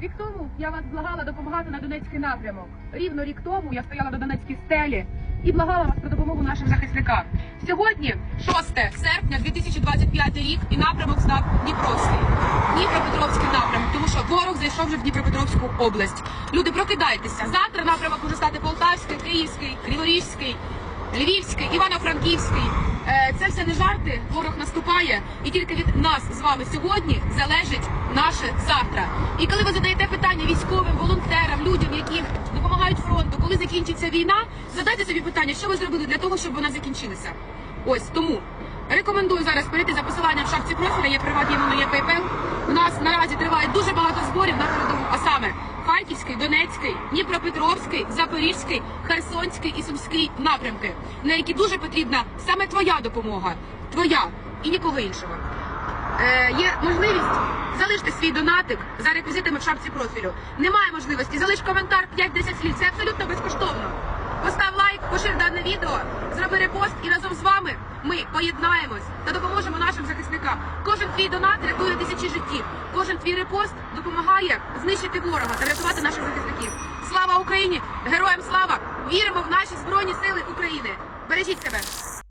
Рік тому я вас благала допомагати на Донецький напрямок. Рівно рік тому я стояла на Донецькій стелі і благала вас про допомогу нашим захисникам. Сьогодні 6 серпня 2025 рік і напрямок став Дніпровський. Дніпропетровський напрямок, тому що ворог зайшов вже в Дніпропетровську область. Люди, прокидайтеся. Завтра напрямок може стати Полтавський, Київський, Криворізький, Львівський, Івано-Франківський. Е, Це все не жарти. Ворог наступає, і тільки від нас з вами сьогодні залежить наше завтра. І коли ви задаєте питання військовим, волонтерам, людям, які допомагають фронту, коли закінчиться війна, задайте собі питання, що ви зробили для того, щоб вона закінчилася. Ось тому рекомендую зараз перейти за посиланням в шапці профіля. Є приват, є PayPal. У нас наразі триває дуже Харківський, Донецький, Дніпропетровський, Запорізький, Херсонський і Сумський напрямки, на які дуже потрібна саме твоя допомога, твоя і нікого іншого. Е, є можливість залиште свій донатик за реквізитами в шапці профілю. Немає можливості, залиш коментар 5-10 слів. Це абсолютно безкоштовно. Постав лайк, пошир дане відео, зроби репост і разом з вами ми поєднаємось та допоможемо нашим захисникам. Кожен твій донат рятує тисячі життів. Твій репост допомагає знищити ворога та рятувати наших захисників. Слава Україні! Героям слава! Віримо в наші збройні сили України! Бережіть себе!